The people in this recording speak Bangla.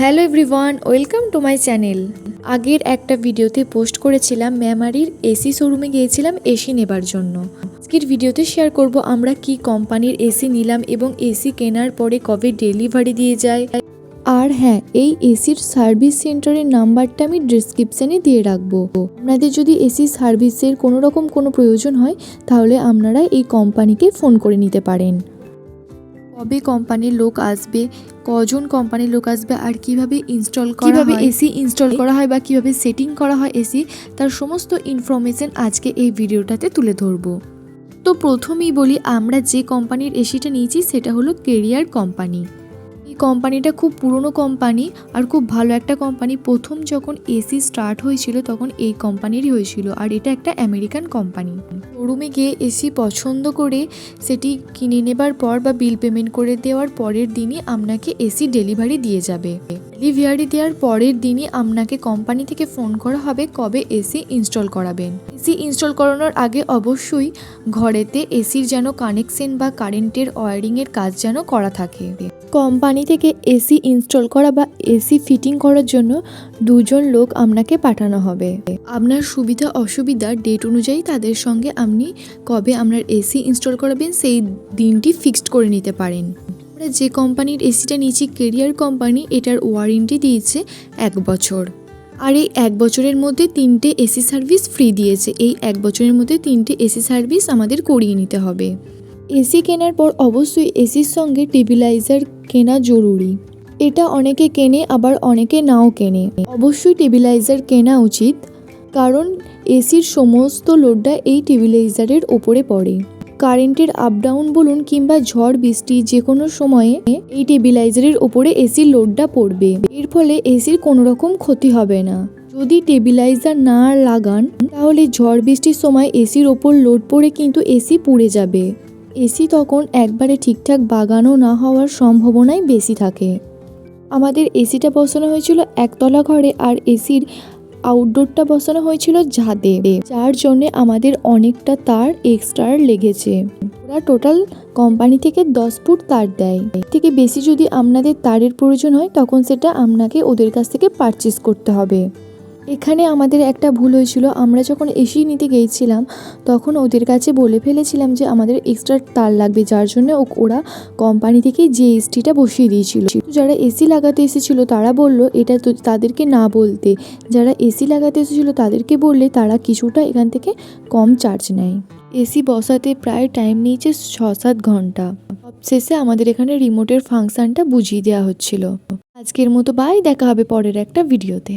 Hello everyone, welcome to my channel. আগের একটা ভিডিওতে পোস্ট করেছিলাম ম্যামারির এসি শোরুমে গিয়েছিলাম এসি নেবার জন্য। আজকের ভিডিওতে শেয়ার করব আমরা কি কোম্পানির এসি নিলাম এবং এসি কেনার পরে কবে ডেলিভারি দিয়ে যায়। আর হ্যাঁ এই এসির সার্ভিস সেন্টারের নাম্বারটা আমি ডিসক্রিপশানে দিয়ে রাখব। আপনাদের যদি এসি সার্ভিসের কোনো রকম কোনো প্রয়োজন হয়, তাহলে আপনারা এই কোম্পানিকে ফোন করে নিতে পারেন। কবে কোম্পানির লোক আসবে কজন কোম্পানির লোক আসবে আর কীভাবে ইনস্টল করা কীভাবে এসি ইনস্টল করা হয় বা কীভাবে সেটিং করা হয় এসি তার সমস্ত ইনফরমেশন আজকে এই ভিডিওটাতে তুলে ধরবো। তো প্রথমেই বলি আমরা যে কোম্পানির এসিটা নিয়েছি সেটা হলো কেরিয়ার কোম্পানি এই কোম্পানিটা খুব পুরনো কোম্পানি আর খুব ভালো একটা কোম্পানি প্রথম যখন এসি স্টার্ট হয়েছিল তখন এই কোম্পানিরই হয়েছিল। আর এটা একটা আমেরিকান কোম্পানি শোরুমে গিয়ে এসি পছন্দ করে সেটি কিনে নেবার পর বা বিল পেমেন্ট করে দেওয়ার পরের দিনই আপনাকে এসি ডেলিভারি দিয়ে যাবে। ডেলিভারি দেওয়ার পরের দিনই আপনাকে কোম্পানি থেকে ফোন করা হবে কবে এসি ইনস্টল করাবেন। এসি ইনস্টল করানোর আগে অবশ্যই ঘরেতে এসির যেন কানেকশন বা কারেন্টের ওয়ারিংয়ের কাজ যেন করা থাকে। কোম্পানি থেকে এসি ইনস্টল করা বা এসি ফিটিং করার জন্য দুজন লোক আপনাকে পাঠানো হবে। আপনার সুবিধা অসুবিধা ডেট অনুযায়ী তাদের সঙ্গে আপনি কবে আপনার এসি ইনস্টল করাবেন সেই দিনটি ফিক্সড করে নিতে পারেন। আমরা যে কোম্পানির এসিটা নিয়েছি, কেরিয়ার কোম্পানি, এটার ওয়ারেন্টি দিয়েছে এক বছর। আর এই এক বছরের মধ্যে তিনটে এসি সার্ভিস ফ্রি দিয়েছে। এই এক বছরের মধ্যে তিনটে এসি সার্ভিস আমাদের করিয়ে নিতে হবে। এসি কেনার পর অবশ্যই এসির সঙ্গে টেবিলাইজার কেনা জরুরি। এটা অনেকে কেনে, আবার অনেকে নাও কেনে। অবশ্যই টেবিলাইজার কেনা উচিত, কারণ এসির সমস্ত লোডটা এই টেবিলাইজারের ওপরে পড়ে। কারেন্টের আপ ডাউন বলুন কিংবা ঝড়, বৃষ্টি যে কোনো সময়ে এই টেবিলাইজারের ওপরে এসির লোডটা পড়বে। এর ফলে এসির কোনো রকম ক্ষতি হবে না। যদি টেবিলাইজার না লাগান, তাহলে ঝড়, বৃষ্টির সময় এসির ওপর লোড পড়ে কিন্তু এসি পুড়ে যাবে। এসি তখন একবারে ঠিকঠাক বাগানো না হওয়ার সম্ভাবনাই বেশি থাকে। আমাদের এসিটা বসানো হয়েছিল একতলা ঘরে আর এসির আউটডোরটা বসানো হয়েছিল ছাদে, যার জন্য আমাদের অনেকটা তার এক্সট্রা লেগেছে। ওরা টোটাল কোম্পানি থেকে দশ ফুট তার দেয়। থেকে বেশি যদি আপনাদের তারের প্রয়োজন হয়, তখন সেটা আপনাকে ওদের কাছ থেকে পারচেস করতে হবে। এখানে আমাদের একটা ভুল হয়েছিল। আমরা যখন এসি নিতে গিয়েছিলাম, তখন ওদের কাছে বলে ফেলেছিলাম যে আমাদের এক্সট্রা তার লাগবে, যার জন্য ওরা কোম্পানি থেকে যে এসটিটা বসিয়ে দিয়েছিল। যারা এসি লাগাতে এসেছিল, তারা বলল, এটা তো তাদেরকে না বলতে। যারা এসি লাগাতে এসেছিল, তাদেরকে বললে তারা কিছুটা এখান থেকে কম চার্জ নেয়। এসি বসাতে প্রায় টাইম নিয়েছে ছ সাত ঘণ্টা। শেষে আমাদের এখানে রিমোটের ফাংশনটা বুঝিয়ে দেওয়া হচ্ছিল। আজকের মতো বাই দেখা হবে পরের একটা ভিডিওতে